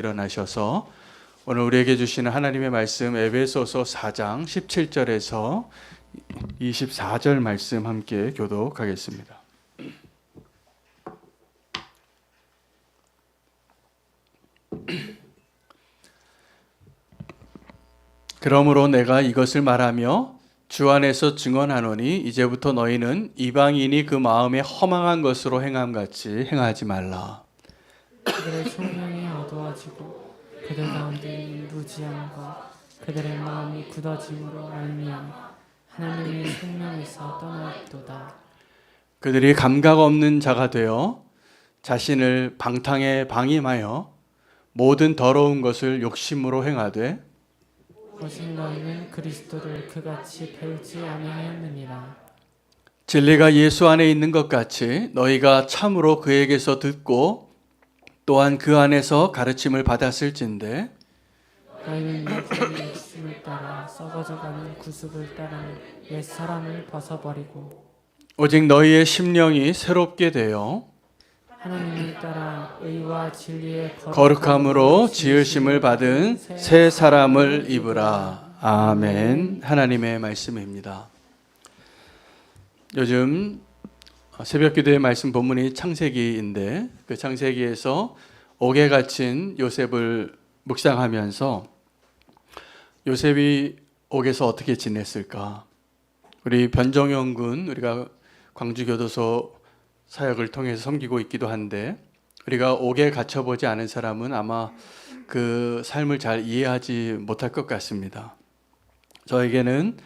일어나셔서 오늘 우리에게 주시는 하나님의 말씀 에베소서 4장 17절에서 24절 말씀 함께 교독하겠습니다. 그러므로 내가 이것을 말하며 주 안에서 증언하노니 이제부터 너희는 이방인이 그 마음에 허망한 것으로 행함 같이 행하지 말라. 어두워지고 그들 가운데 무지함과 그들의 마음이 굳어짐으로 말미암아 하나님의 생명에서 떠나도다. 그들이 감각 없는 자가 되어 자신을 방탕에 방임하여 모든 더러운 것을 욕심으로 행하되 오직 너희는 그리스도를 그같이 배우지 아니하였느니라. 진리가 예수 안에 있는 것 같이 너희가 참으로 그에게서 듣고 또한 그 안에서 가르침을 받았을진데 너희는 육신의 욕심을 따라 썩어져가는 구습을 따라 옛 사람을 벗어버리고 오직 너희의 심령이 새롭게 되어 하나님을 따라 의와 진리의 거룩함으로 지으심을 받은 새 사람을 입으라. 아멘. 하나님의 말씀입니다. 요즘 새벽 기도의 말씀 본문이 창세기인데 그 창세기에서 옥에 갇힌 요셉을 묵상하면서 요셉이 옥에서 어떻게 지냈을까? 우리 변정영 군 우리가 광주교도소 사역을 통해서 섬기고 있기도 한데 우리가 옥에 갇혀 보지 않은 사람은 아마 그 삶을 잘 이해하지 못할 것 같습니다. 저에게는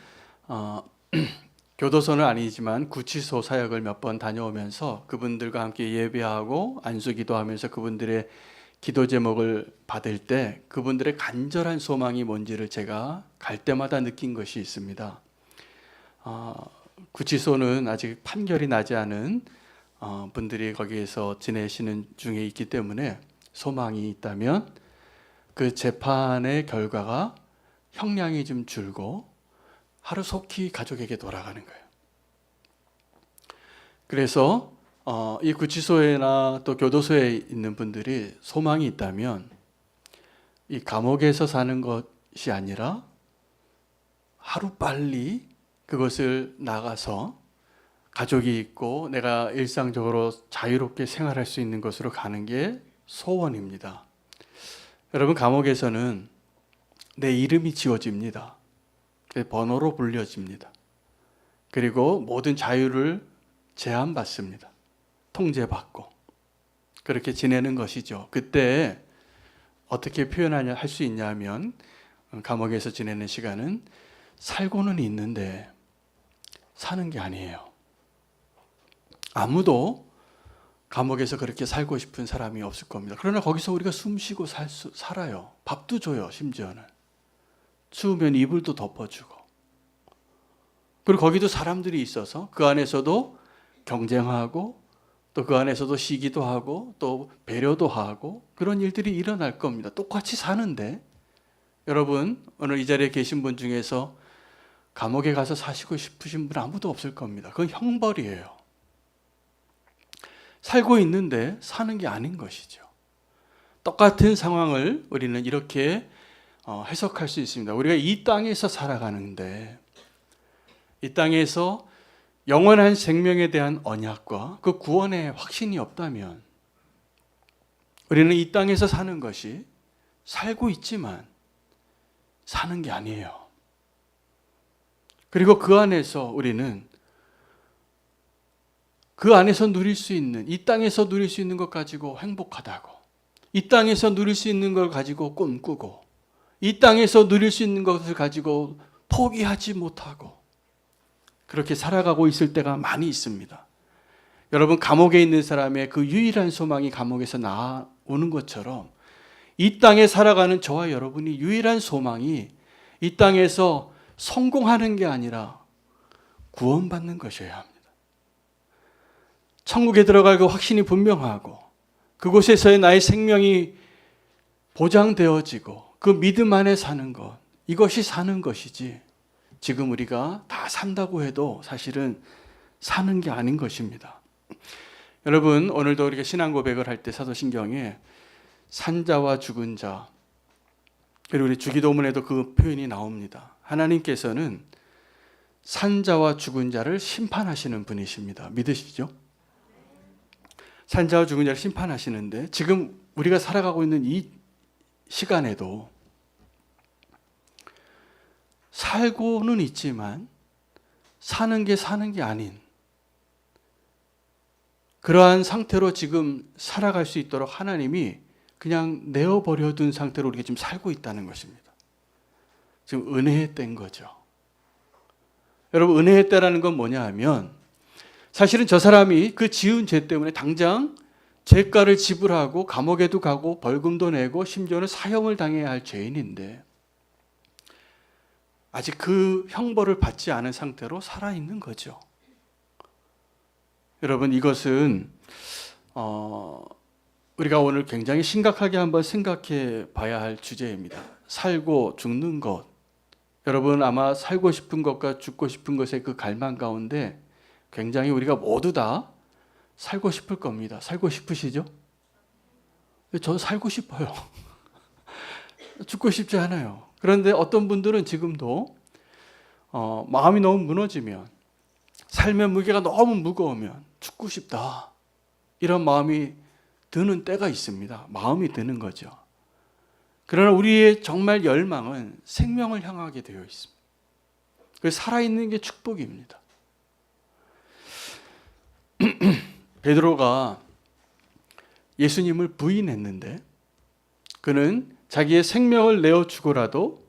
어, 교도소는 아니지만 구치소 사역을 몇 번 다녀오면서 그분들과 함께 예배하고 안수기도 하면서 그분들의 기도 제목을 받을 때 그분들의 간절한 소망이 뭔지를 제가 갈 때마다 느낀 것이 있습니다. 어, 구치소는 아직 판결이 나지 않은 어, 분들이 거기에서 지내시는 중에 있기 때문에 소망이 있다면 그 재판의 결과가 형량이 좀 줄고 하루속히 가족에게 돌아가는 거예요. 그래서 어, 이 구치소에나 또 교도소에 있는 분들이 소망이 있다면 이 감옥에서 사는 것이 아니라 하루 빨리 그것을 나가서 가족이 있고 내가 일상적으로 자유롭게 생활할 수 있는 것으로 가는 게 소원입니다. 여러분 감옥에서는 내 이름이 지워집니다. 내 번호로 불려집니다. 그리고 모든 자유를 제한받습니다. 통제받고 그렇게 지내는 것이죠. 그때 어떻게 표현하냐 할 수 있냐면 감옥에서 지내는 시간은 살고는 있는데 사는 게 아니에요. 아무도 감옥에서 그렇게 살고 싶은 사람이 없을 겁니다. 그러나 거기서 우리가 숨 쉬고 살 수, 살아요. 밥도 줘요, 심지어는. 추우면 이불도 덮어주고. 그리고 거기도 사람들이 있어서 그 안에서도 경쟁하고 또 그 안에서도 시기도 하고 또 배려도 하고 그런 일들이 일어날 겁니다. 똑같이 사는데 여러분 오늘 이 자리에 계신 분 중에서 감옥에 가서 사시고 싶으신 분 아무도 없을 겁니다. 그건 형벌이에요. 살고 있는데 사는 게 아닌 것이죠. 똑같은 상황을 우리는 이렇게 어, 해석할 수 있습니다. 우리가 이 땅에서 살아가는데 이 땅에서 영원한 생명에 대한 언약과 그 구원의 확신이 없다면 우리는 이 땅에서 사는 것이 살고 있지만 사는 게 아니에요. 그리고 그 안에서 우리는 그 안에서 누릴 수 있는 이 땅에서 누릴 수 있는 것 가지고 행복하다고 이 땅에서 누릴 수 있는 걸 가지고 꿈꾸고 이 땅에서 누릴 수 있는 것을 가지고 포기하지 못하고 그렇게 살아가고 있을 때가 많이 있습니다. 여러분 감옥에 있는 사람의 그 유일한 소망이 감옥에서 나오는 것처럼 이 땅에 살아가는 저와 여러분이 유일한 소망이 이 땅에서 성공하는 게 아니라 구원받는 것이어야 합니다. 천국에 들어갈 그 확신이 분명하고 그곳에서의 나의 생명이 보장되어지고 그 믿음 안에 사는 것 이것이 사는 것이지 지금 우리가 다 산다고 해도 사실은 사는 게 아닌 것입니다. 여러분 오늘도 우리가 신앙 고백을 할 때 사도신경에 산자와 죽은 자 그리고 우리 주기도문에도 그 표현이 나옵니다. 하나님께서는 산자와 죽은 자를 심판하시는 분이십니다. 믿으시죠? 산자와 죽은 자를 심판하시는데 지금 우리가 살아가고 있는 이 시간에도 살고는 있지만 사는 게 사는 게 아닌 그러한 상태로 지금 살아갈 수 있도록 하나님이 그냥 내어버려 둔 상태로 우리가 지금 살고 있다는 것입니다. 지금 은혜의 때인 거죠. 여러분, 은혜의 때라는 건 뭐냐 하면 사실은 저 사람이 그 지은 죄 때문에 당장 죄가를 지불하고 감옥에도 가고 벌금도 내고 심지어는 사형을 당해야 할 죄인인데 아직 그 형벌을 받지 않은 상태로 살아 있는 거죠. 여러분 이것은 어, 우리가 오늘 굉장히 심각하게 한번 생각해 봐야 할 주제입니다. 살고 죽는 것. 여러분 아마 살고 싶은 것과 죽고 싶은 것의 그 갈망 가운데 굉장히 우리가 모두 다 살고 싶을 겁니다. 살고 싶으시죠? 저 살고 싶어요. 죽고 싶지 않아요. 그런데 어떤 분들은 지금도 어, 마음이 너무 무너지면 삶의 무게가 너무 무거우면 죽고 싶다. 이런 마음이 드는 때가 있습니다. 마음이 드는 거죠. 그러나 우리의 정말 열망은 생명을 향하게 되어 있습니다. 그 살아있는 게 축복입니다. 베드로가 예수님을 부인했는데 그는 자기의 생명을 내어 주고라도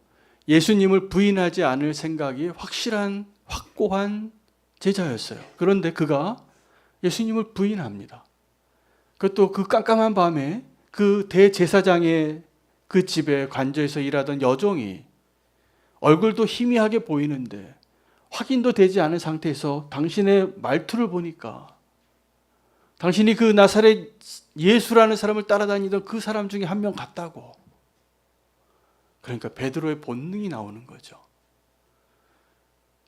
예수님을 부인하지 않을 생각이 확실한 확고한 제자였어요. 그런데 그가 예수님을 부인합니다. 그것도 그 깜깜한 밤에 그 대제사장의 그 집에 관저에서 일하던 여종이 얼굴도 희미하게 보이는데 확인도 되지 않은 상태에서 당신의 말투를 보니까 당신이 그 나사렛 예수라는 사람을 따라다니던 그 사람 중에 한 명 같다고. 그러니까 베드로의 본능이 나오는 거죠.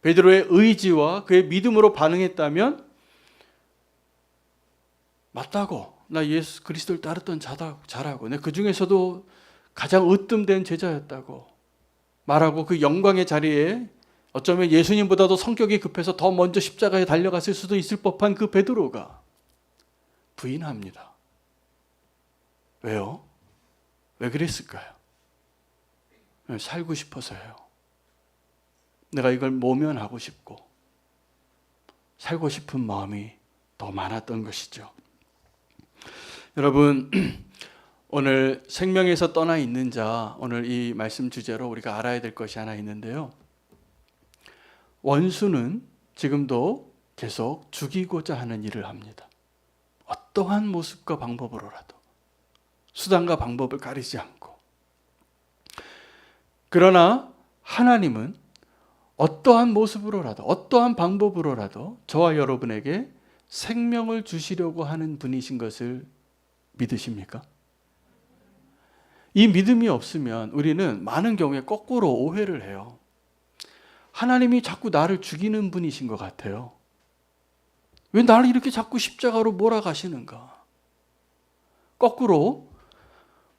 베드로의 의지와 그의 믿음으로 반응했다면 맞다고. 나 예수 그리스도를 따랐던 자다, 자라고. 내그 중에서도 가장 으뜸된 제자였다고 말하고 그 영광의 자리에 어쩌면 예수님보다도 성격이 급해서 더 먼저 십자가에 달려갔을 수도 있을 법한 그 베드로가 부인합니다. 왜요? 왜 그랬을까요? 살고 싶어서요. 내가 이걸 모면하고 싶고 살고 싶은 마음이 더 많았던 것이죠. 여러분 오늘 생명에서 떠나 있는 자 오늘 이 말씀 주제로 우리가 알아야 될 것이 하나 있는데요. 원수는 지금도 계속 죽이고자 하는 일을 합니다. 어떠한 모습과 방법으로라도 수단과 방법을 가리지 않고 그러나 하나님은 어떠한 모습으로라도 어떠한 방법으로라도 저와 여러분에게 생명을 주시려고 하는 분이신 것을 믿으십니까? 이 믿음이 없으면 우리는 많은 경우에 거꾸로 오해를 해요. 하나님이 자꾸 나를 죽이는 분이신 것 같아요. 왜 나를 이렇게 자꾸 십자가로 몰아가시는가? 거꾸로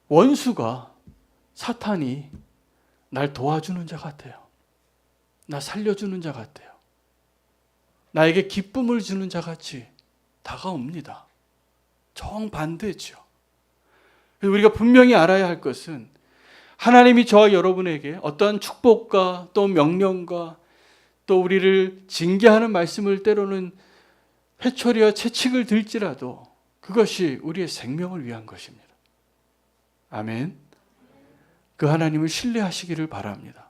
원수가 사탄이 날 도와주는 자 같아요. 나 살려주는 자 같아요. 나에게 기쁨을 주는 자 같이 다가옵니다. 정반대죠. 우리가 분명히 알아야 할 것은 하나님이 저와 여러분에게 어떠한 축복과 또 명령과 또 우리를 징계하는 말씀을 때로는 회초리와 채찍을 들지라도 그것이 우리의 생명을 위한 것입니다. 아멘. 그 하나님을 신뢰하시기를 바랍니다.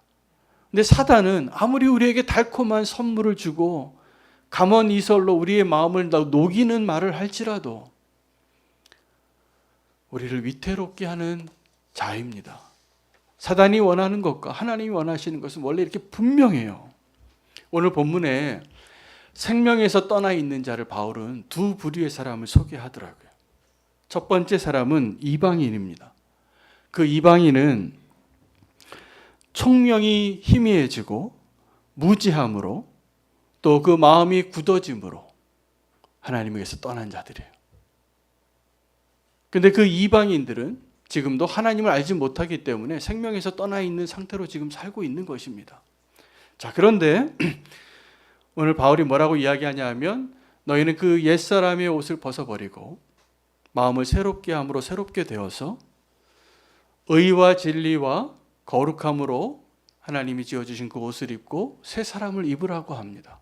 근데 사단은 아무리 우리에게 달콤한 선물을 주고 감원 이설로 우리의 마음을 녹이는 말을 할지라도 우리를 위태롭게 하는 자입니다. 사단이 원하는 것과 하나님이 원하시는 것은 원래 이렇게 분명해요. 오늘 본문에 생명에서 떠나 있는 자를 바울은 두 부류의 사람을 소개하더라고요. 첫 번째 사람은 이방인입니다. 그 이방인은 총명이 희미해지고 무지함으로 또 그 마음이 굳어짐으로 하나님에게서 떠난 자들이에요. 근데 그 이방인들은 지금도 하나님을 알지 못하기 때문에 생명에서 떠나 있는 상태로 지금 살고 있는 것입니다. 자, 그런데 오늘 바울이 뭐라고 이야기하냐 하면 너희는 그 옛사람의 옷을 벗어버리고 마음을 새롭게 함으로 새롭게 되어서 의와 진리와 거룩함으로 하나님이 지어주신 그 옷을 입고 새 사람을 입으라고 합니다.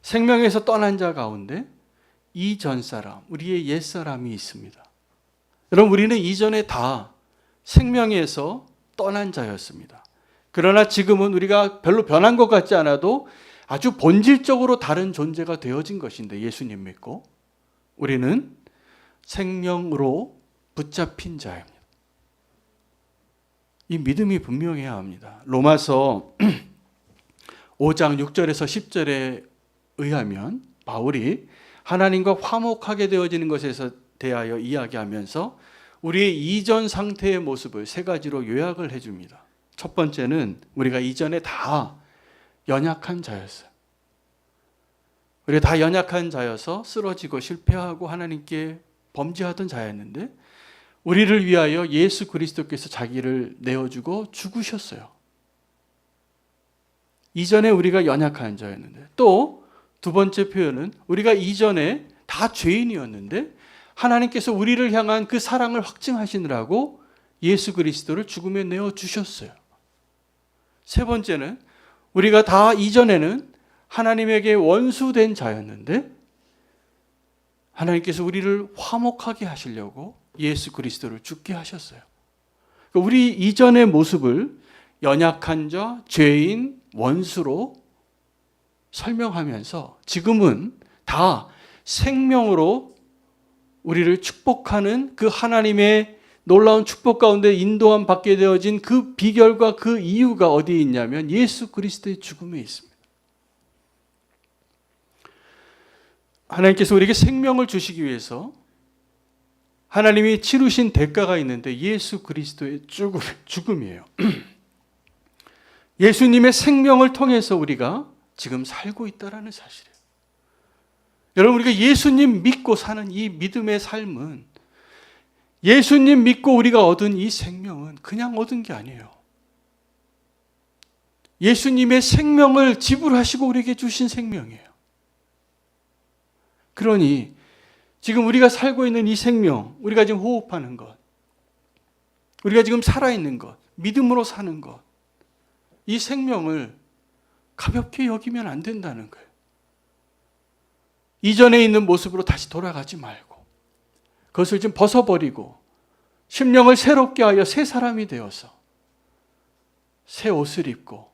생명에서 떠난 자 가운데 이전 사람, 우리의 옛 사람이 있습니다. 여러분, 우리는 이전에 다 생명에서 떠난 자였습니다. 그러나 지금은 우리가 별로 변한 것 같지 않아도 아주 본질적으로 다른 존재가 되어진 것인데 예수님 믿고 우리는 생명으로 붙잡힌 자입니다. 이 믿음이 분명해야 합니다. 로마서 5장 6절에서 10절에 의하면 바울이 하나님과 화목하게 되어지는 것에서 대하여 이야기하면서 우리의 이전 상태의 모습을 세 가지로 요약을 해줍니다. 첫 번째는 우리가 이전에 다 연약한 자였어요. 우리가 다 연약한 자여서 쓰러지고 실패하고 하나님께 범죄하던 자였는데 우리를 위하여 예수 그리스도께서 자기를 내어주고 죽으셨어요. 이전에 우리가 연약한 자였는데 또 두 번째 표현은 우리가 이전에 다 죄인이었는데 하나님께서 우리를 향한 그 사랑을 확증하시느라고 예수 그리스도를 죽음에 내어 주셨어요. 세 번째는 우리가 다 이전에는 하나님에게 원수된 자였는데 하나님께서 우리를 화목하게 하시려고 예수 그리스도를 죽게 하셨어요. 그러니까 우리 이전의 모습을 연약한 자, 죄인, 원수로 설명하면서 지금은 다 생명으로 우리를 축복하는 그 하나님의 놀라운 축복 가운데 인도함 받게 되어진 그 비결과 그 이유가 어디에 있냐면 예수 그리스도의 죽음에 있습니다. 하나님께서 우리에게 생명을 주시기 위해서 하나님이 치르신 대가가 있는데 예수 그리스도의 죽음, 죽음이에요. 예수님의 생명을 통해서 우리가 지금 살고 있다라는 사실이에요. 여러분 우리가 예수님 믿고 사는 이 믿음의 삶은 예수님 믿고 우리가 얻은 이 생명은 그냥 얻은 게 아니에요. 예수님의 생명을 지불하시고 우리에게 주신 생명이에요. 그러니 지금 우리가 살고 있는 이 생명, 우리가 지금 호흡하는 것, 우리가 지금 살아있는 것, 믿음으로 사는 것, 이 생명을 가볍게 여기면 안 된다는 거예요. 이전에 있는 모습으로 다시 돌아가지 말고, 그것을 좀 벗어버리고, 심령을 새롭게 하여 새 사람이 되어서, 새 옷을 입고,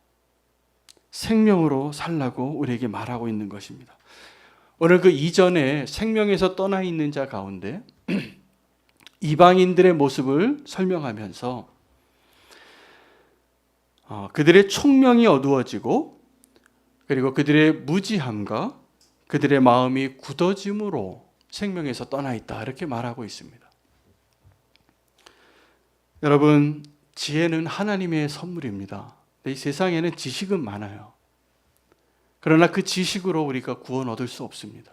생명으로 살라고 우리에게 말하고 있는 것입니다. 오늘 그 이전에 생명에서 떠나 있는 자 가운데 이방인들의 모습을 설명하면서 어, 그들의 총명이 어두워지고 그리고 그들의 무지함과 그들의 마음이 굳어짐으로 생명에서 떠나 있다 이렇게 말하고 있습니다. 여러분 지혜는 하나님의 선물입니다. 이 세상에는 지식은 많아요. 그러나 그 지식으로 우리가 구원 얻을 수 없습니다.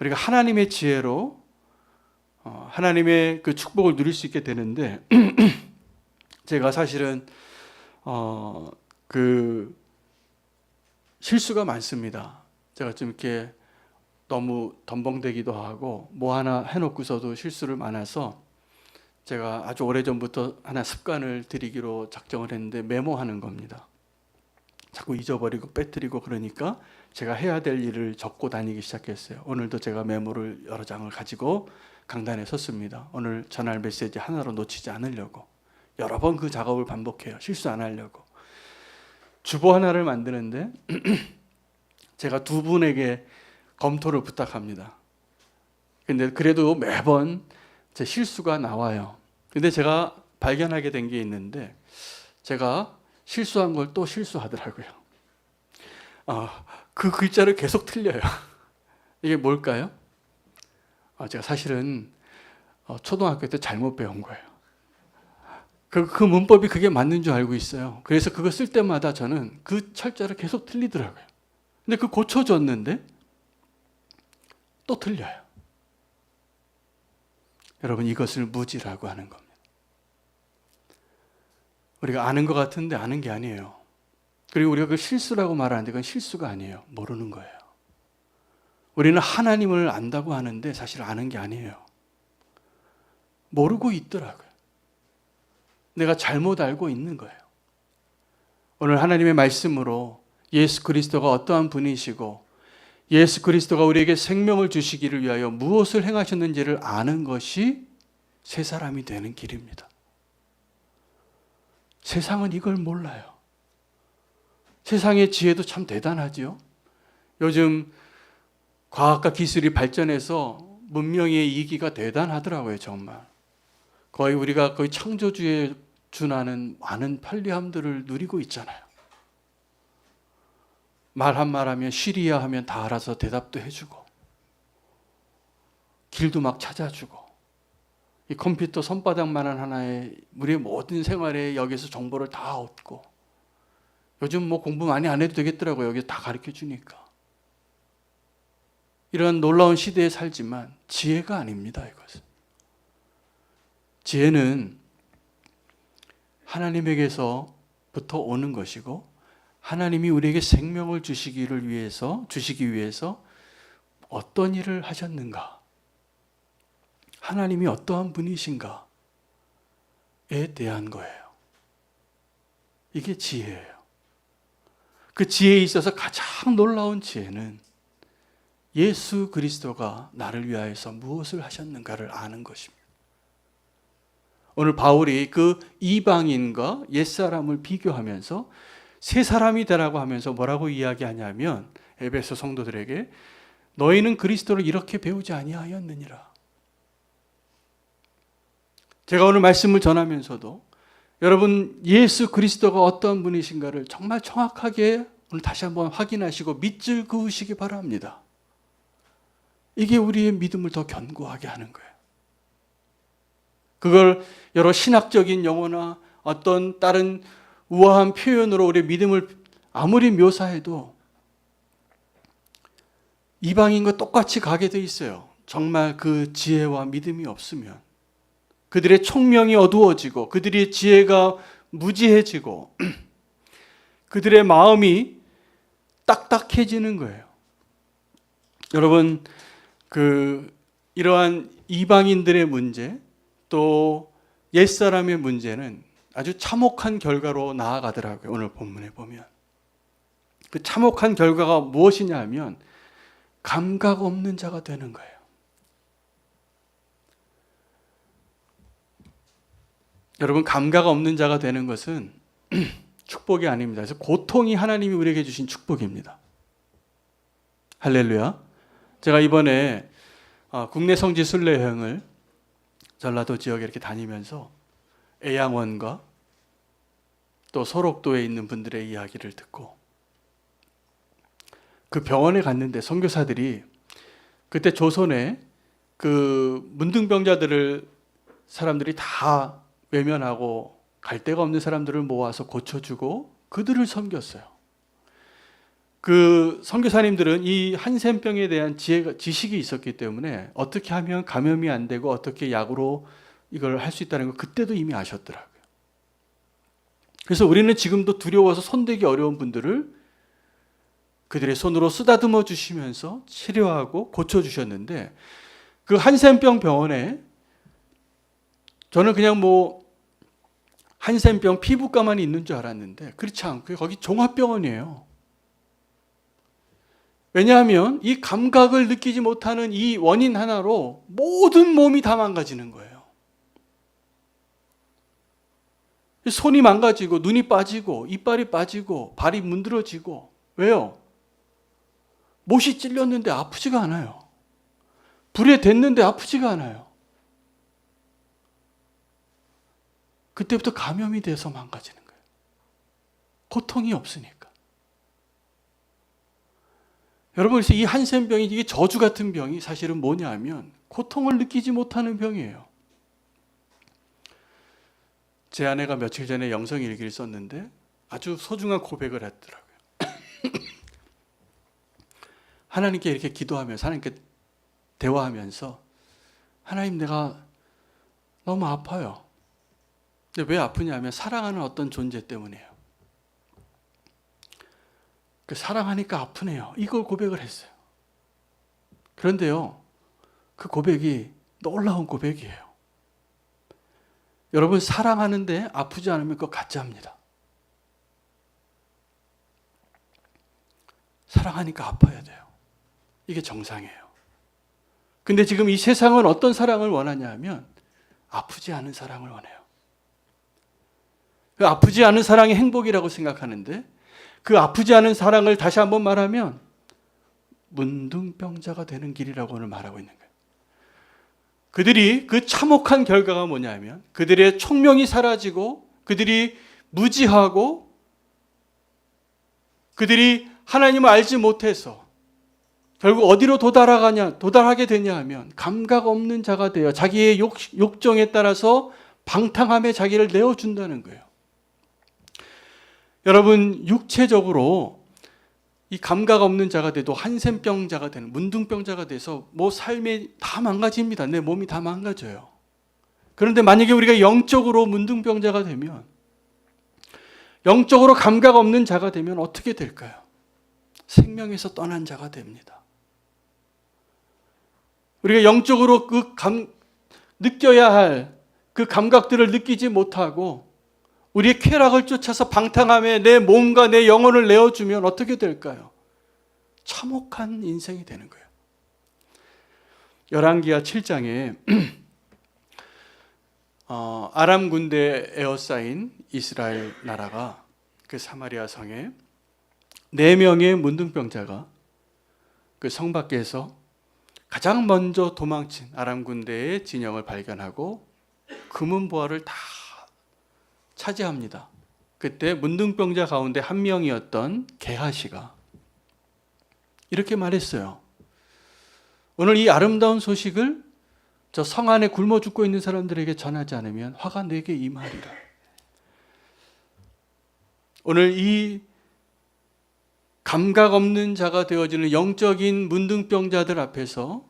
우리가 하나님의 지혜로 어, 하나님의 그 축복을 누릴 수 있게 되는데 제가 사실은 어, 그 실수가 많습니다. 제가 좀 이렇게 너무 덤벙대기도 하고 뭐 하나 해놓고서도 실수를 많아서 제가 아주 오래 전부터 하나 습관을 들이기로 작정을 했는데 메모하는 겁니다. 자꾸 잊어버리고 빼뜨리고 그러니까 제가 해야 될 일을 적고 다니기 시작했어요. 오늘도 제가 메모를 여러 장을 가지고 강단에 섰습니다. 오늘 전할 메시지 하나로 놓치지 않으려고 여러 번 그 작업을 반복해요. 실수 안 하려고. 주보 하나를 만드는데 제가 두 분에게 검토를 부탁합니다. 근데 그래도 매번 제 실수가 나와요. 근데 제가 발견하게 된 게 있는데 제가 실수한 걸 또 실수하더라고요. 어, 그 글자를 계속 틀려요. 이게 뭘까요? 어, 제가 사실은 어, 초등학교 때 잘못 배운 거예요. 그, 그 문법이 그게 맞는 줄 알고 있어요. 그래서 그거 쓸 때마다 저는 그 철자를 계속 틀리더라고요. 근데 그 고쳐줬는데 또 틀려요. 여러분 이것을 무지라고 하는 겁니다. 우리가 아는 것 같은데 아는 게 아니에요. 그리고 우리가 그 실수라고 말하는데 그건 실수가 아니에요. 모르는 거예요. 우리는 하나님을 안다고 하는데 사실 아는 게 아니에요. 모르고 있더라고요. 내가 잘못 알고 있는 거예요. 오늘 하나님의 말씀으로 예수 그리스도가 어떠한 분이시고 예수 그리스도가 우리에게 생명을 주시기를 위하여 무엇을 행하셨는지를 아는 것이 새 사람이 되는 길입니다. 세상은 이걸 몰라요. 세상의 지혜도 참 대단하지요. 요즘 과학과 기술이 발전해서 문명의 이기가 대단하더라고요, 정말. 거의 우리가 거의 창조주에 준하는 많은 편리함들을 누리고 있잖아요. 말 한 말 하면 쉬리야 하면 다 알아서 대답도 해주고, 길도 막 찾아주고, 이 컴퓨터 손바닥만한 하나에 우리의 모든 생활에 여기서 정보를 다 얻고, 요즘 뭐 공부 많이 안 해도 되겠더라고요. 여기 다 가르쳐 주니까. 이런 놀라운 시대에 살지만 지혜가 아닙니다, 이것은. 지혜는 하나님에게서부터 오는 것이고 하나님이 우리에게 생명을 주시기를 위해서 주시기 위해서 어떤 일을 하셨는가? 하나님이 어떠한 분이신가에 대한 거예요. 이게 지혜예요. 그 지혜에 있어서 가장 놀라운 지혜는 예수 그리스도가 나를 위하여서 무엇을 하셨는가를 아는 것입니다. 오늘 바울이 그 이방인과 옛사람을 비교하면서 새 사람이 되라고 하면서 뭐라고 이야기하냐면 에베소 성도들에게 너희는 그리스도를 이렇게 배우지 아니하였느니라. 제가 오늘 말씀을 전하면서도 여러분 예수 그리스도가 어떤 분이신가를 정말 정확하게 오늘 다시 한번 확인하시고 밑줄 그으시기 바랍니다. 이게 우리의 믿음을 더 견고하게 하는 거예요. 그걸 여러 신학적인 용어나 어떤 다른 우아한 표현으로 우리의 믿음을 아무리 묘사해도 이방인과 똑같이 가게 돼 있어요. 정말 그 지혜와 믿음이 없으면 그들의 총명이 어두워지고 그들의 지혜가 무지해지고 그들의 마음이 딱딱해지는 거예요. 여러분 그 이러한 이방인들의 문제 또 옛사람의 문제는 아주 참혹한 결과로 나아가더라고요. 오늘 본문에 보면. 그 참혹한 결과가 무엇이냐 하면 감각 없는 자가 되는 거예요. 여러분 감각 없는 자가 되는 것은 축복이 아닙니다. 그래서 고통이 하나님이 우리에게 주신 축복입니다. 할렐루야. 제가 이번에 어, 국내 성지 순례 여행을 전라도 지역에 이렇게 다니면서 애양원과 또 소록도에 있는 분들의 이야기를 듣고 그 병원에 갔는데 선교사들이 그때 조선에 그 문둥병자들을 사람들이 다 외면하고 갈 데가 없는 사람들을 모아서 고쳐주고 그들을 섬겼어요. 그 선교사님들은 이 한센병에 대한 지혜가, 지식이 있었기 때문에 어떻게 하면 감염이 안 되고 어떻게 약으로 이걸 할 수 있다는 걸 그때도 이미 아셨더라고요. 그래서 우리는 지금도 두려워서 손대기 어려운 분들을 그들의 손으로 쓰다듬어 주시면서 치료하고 고쳐 주셨는데 그 한센병 병원에 저는 그냥 뭐 한센병 피부과만 있는 줄 알았는데 그렇지 않고 거기 종합병원이에요. 왜냐하면 이 감각을 느끼지 못하는 이 원인 하나로 모든 몸이 다 망가지는 거예요. 손이 망가지고 눈이 빠지고 이빨이 빠지고 발이 문드러지고 왜요? 못이 찔렸는데 아프지가 않아요. 불에 댔는데 아프지가 않아요. 그때부터 감염이 돼서 망가지는 거예요. 고통이 없으니까. 여러분, 이 한센병이 이게 저주 같은 병이 사실은 뭐냐 하면 고통을 느끼지 못하는 병이에요. 제 아내가 며칠 전에 영성 일기를 썼는데 아주 소중한 고백을 했더라고요. 하나님께 이렇게 기도하면서 하나님께 대화하면서 하나님 내가 너무 아파요. 근데 왜 아프냐면 사랑하는 어떤 존재 때문이에요. 그 사랑하니까 아프네요. 이걸 고백을 했어요. 그런데요, 그 고백이 놀라운 고백이에요. 여러분 사랑하는데 아프지 않으면 그거 가짜입니다. 사랑하니까 아파야 돼요. 이게 정상이에요. 근데 지금 이 세상은 어떤 사랑을 원하냐 하면 아프지 않은 사랑을 원해요. 그 아프지 않은 사랑이 행복이라고 생각하는데 그 아프지 않은 사랑을 다시 한번 말하면 문둥병자가 되는 길이라고 오늘 말하고 있는 거예요. 그들이 그 참혹한 결과가 뭐냐면 그들의 총명이 사라지고 그들이 무지하고 그들이 하나님을 알지 못해서 결국 어디로 도달하가냐 도달하게 되냐 하면 감각 없는 자가 되어 자기의 욕, 욕정에 따라서 방탕함에 자기를 내어 준다는 거예요. 여러분 육체적으로 이 감각 없는 자가 돼도 한센병자가 되는 문둥병자가 돼서 뭐 삶이 다 망가집니다. 내 몸이 다 망가져요. 그런데 만약에 우리가 영적으로 문둥병자가 되면 영적으로 감각 없는 자가 되면 어떻게 될까요? 생명에서 떠난 자가 됩니다. 우리가 영적으로 그 감, 느껴야 할 그 감각들을 느끼지 못하고 우리의 쾌락을 쫓아서 방탕함에 내 몸과 내 영혼을 내어주면 어떻게 될까요? 참혹한 인생이 되는 거예요. 열왕기하 7장에 어, 아람 군대에 에어싸인 이스라엘 나라가 그 사마리아 성에 네 명의 문둥병자가 그 성 밖에서 가장 먼저 도망친 아람 군대의 진영을 발견하고 금은 보화를 다 차지합니다. 그때 문둥병자 가운데 한 명이었던 게하시가 이렇게 말했어요. 오늘 이 아름다운 소식을 저 성 안에 굶어 죽고 있는 사람들에게 전하지 않으면 화가 내게 임하리라. 오늘 이 감각 없는 자가 되어지는 영적인 문둥병자들 앞에서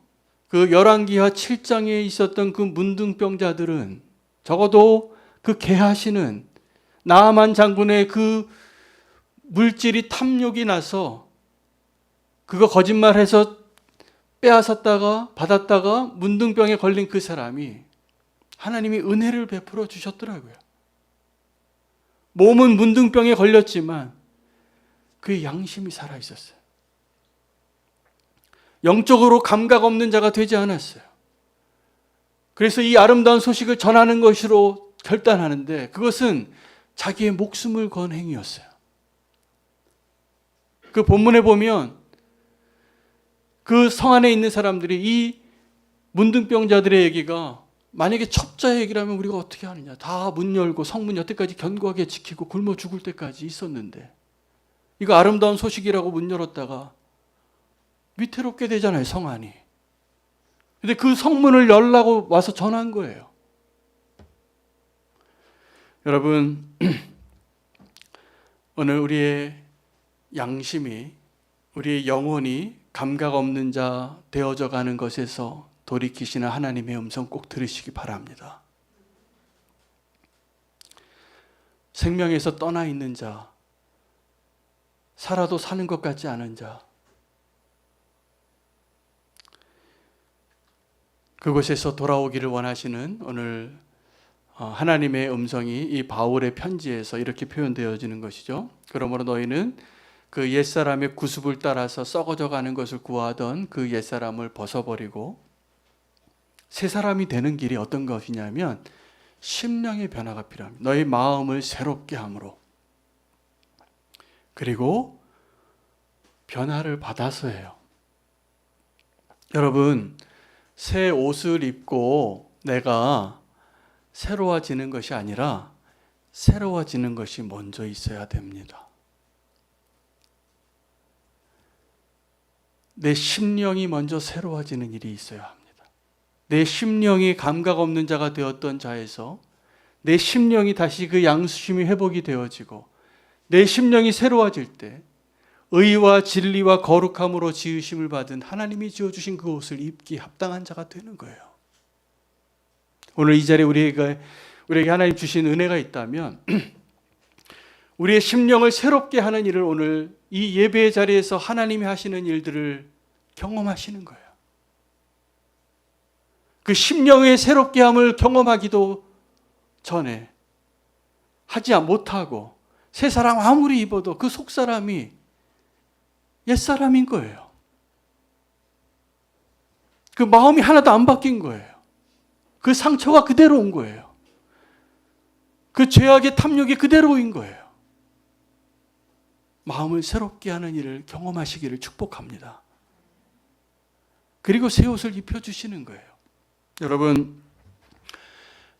그 열왕기하 7장에 있었던 그 문둥병자들은 적어도 그 개하시는 나아만 장군의 그 물질이 탐욕이 나서 그거 거짓말해서 빼앗았다가 받았다가 문둥병에 걸린 그 사람이 하나님이 은혜를 베풀어 주셨더라고요. 몸은 문둥병에 걸렸지만 그의 양심이 살아 있었어요. 영적으로 감각 없는 자가 되지 않았어요. 그래서 이 아름다운 소식을 전하는 것으로 결단하는데 그것은 자기의 목숨을 건 행위였어요. 그 본문에 보면 그 성 안에 있는 사람들이 이 문둥병자들의 얘기가 만약에 첩자 얘기라면 우리가 어떻게 하느냐. 다 문 열고 성문 여태까지 견고하게 지키고 굶어 죽을 때까지 있었는데 이거 아름다운 소식이라고 문 열었다가 위태롭게 되잖아요, 성 안이. 근데 그 성문을 열라고 와서 전한 거예요. 여러분, 오늘 우리의 양심이, 우리의 영혼이 감각 없는 자 되어져 가는 것에서 돌이키시는 하나님의 음성 꼭 들으시기 바랍니다. 생명에서 떠나 있는 자, 살아도 사는 것 같지 않은 자, 그곳에서 돌아오기를 원하시는 오늘 어, 하나님의 음성이 이 바울의 편지에서 이렇게 표현되어지는 것이죠. 그러므로 너희는 그 옛사람의 구습을 따라서 썩어져 가는 것을 구하던 그 옛사람을 벗어버리고 새 사람이 되는 길이 어떤 것이냐면 심령의 변화가 필요합니다. 너희 마음을 새롭게 함으로 그리고 변화를 받아서예요. 여러분 새 옷을 입고 내가 새로워지는 것이 아니라 새로워지는 것이 먼저 있어야 됩니다. 내 심령이 먼저 새로워지는 일이 있어야 합니다. 내 심령이 감각 없는 자가 되었던 자에서 내 심령이 다시 그 양심이 회복이 되어지고 내 심령이 새로워질 때 의와 진리와 거룩함으로 지으심을 받은 하나님이 지어주신 그 옷을 입기 합당한 자가 되는 거예요. 오늘 이 자리에 우리에게 우리에게 하나님 주신 은혜가 있다면 우리의 심령을 새롭게 하는 일을 오늘 이 예배의 자리에서 하나님이 하시는 일들을 경험하시는 거예요. 그 심령의 새롭게 함을 경험하기도 전에 하지 못하고 새 사람 아무리 입어도 그 속 사람이 옛 사람인 거예요. 그 마음이 하나도 안 바뀐 거예요. 그 상처가 그대로 온 거예요. 그 죄악의 탐욕이 그대로인 거예요. 마음을 새롭게 하는 일을 경험하시기를 축복합니다. 그리고 새 옷을 입혀주시는 거예요. 여러분,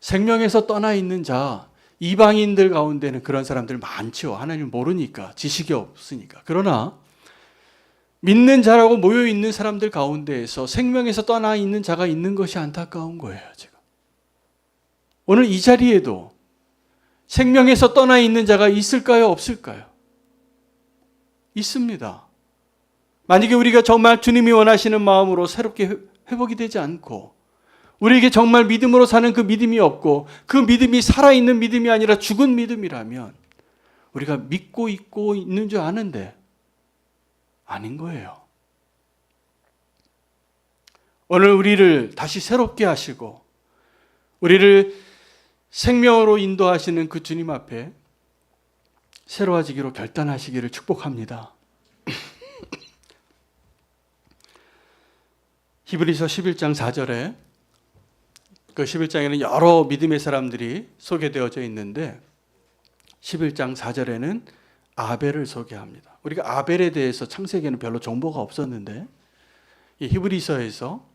생명에서 떠나 있는 자, 이방인들 가운데는 그런 사람들 많죠. 하나님 모르니까, 지식이 없으니까. 그러나, 믿는 자라고 모여 있는 사람들 가운데에서 생명에서 떠나 있는 자가 있는 것이 안타까운 거예요, 지금. 오늘 이 자리에도 생명에서 떠나 있는 자가 있을까요, 없을까요? 있습니다. 만약에 우리가 정말 주님이 원하시는 마음으로 새롭게 회- 회복이 되지 않고 우리에게 정말 믿음으로 사는 그 믿음이 없고 그 믿음이 살아있는 믿음이 아니라 죽은 믿음이라면 우리가 믿고 있고 있는 줄 아는데 아닌 거예요. 오늘 우리를 다시 새롭게 하시고 우리를 생명으로 인도하시는 그 주님 앞에 새로워지기로 결단하시기를 축복합니다. 히브리서 11장 4절에 그 11장에는 여러 믿음의 사람들이 소개되어져 있는데 11장 4절에는 아벨을 소개합니다. 우리가 아벨에 대해서 창세기에는 별로 정보가 없었는데 이 히브리서에서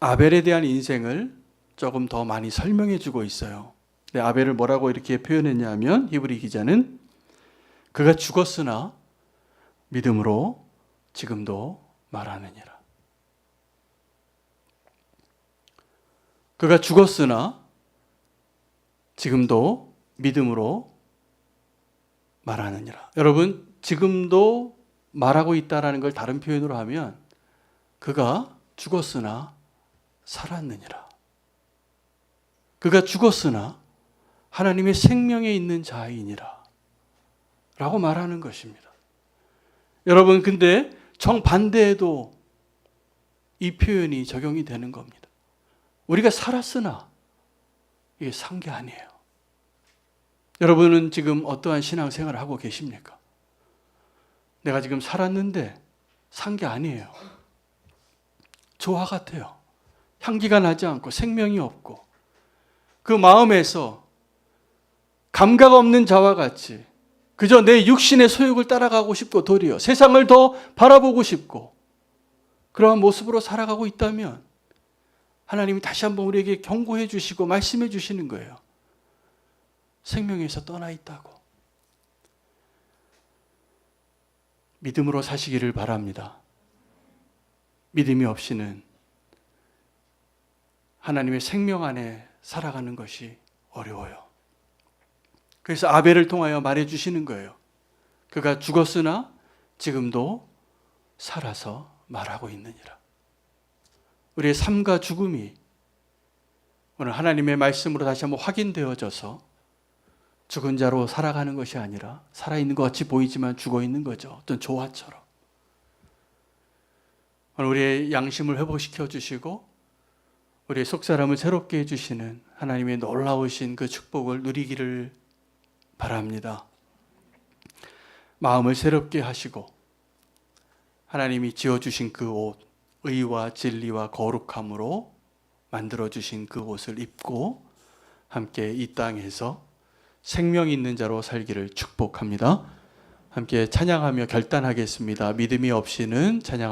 아벨에 대한 인생을 조금 더 많이 설명해 주고 있어요. 근데 아벨을 뭐라고 이렇게 표현했냐면 히브리 기자는 그가 죽었으나 믿음으로 지금도 말하느니라. 그가 죽었으나 지금도 믿음으로 말하느니라. 여러분, 지금도 말하고 있다라는 걸 다른 표현으로 하면 그가 죽었으나 살았느니라. 그가 죽었으나 하나님의 생명에 있는 자이니라. 라고 말하는 것입니다. 여러분, 근데 정반대에도 이 표현이 적용이 되는 겁니다. 우리가 살았으나 이게 산 게 아니에요. 여러분은 지금 어떠한 신앙생활을 하고 계십니까? 내가 지금 살았는데 산 게 아니에요. 조화 같아요. 향기가 나지 않고 생명이 없고 그 마음에서 감각 없는 자와 같이 그저 내 육신의 소욕을 따라가고 싶고 도리어 세상을 더 바라보고 싶고 그러한 모습으로 살아가고 있다면 하나님이 다시 한번 우리에게 경고해 주시고 말씀해 주시는 거예요. 생명에서 떠나 있다고. 믿음으로 사시기를 바랍니다. 믿음이 없이는 하나님의 생명 안에 살아가는 것이 어려워요. 그래서 아벨을 통하여 말해 주시는 거예요. 그가 죽었으나 지금도 살아서 말하고 있느니라. 우리의 삶과 죽음이 오늘 하나님의 말씀으로 다시 한번 확인되어져서 죽은 자로 살아가는 것이 아니라 살아있는 것 같이 보이지만 죽어 있는 거죠. 어떤 조화처럼. 오늘 우리의 양심을 회복시켜 주시고 우리의 속사람을 새롭게 해주시는 하나님의 놀라우신 그 축복을 누리기를 바랍니다. 마음을 새롭게 하시고 하나님이 지어주신 그 옷, 의와 진리와 거룩함으로 만들어주신 그 옷을 입고 함께 이 땅에서 생명 있는 자로 살기를 축복합니다. 함께 찬양하며 결단하겠습니다. 믿음이 없이는 찬양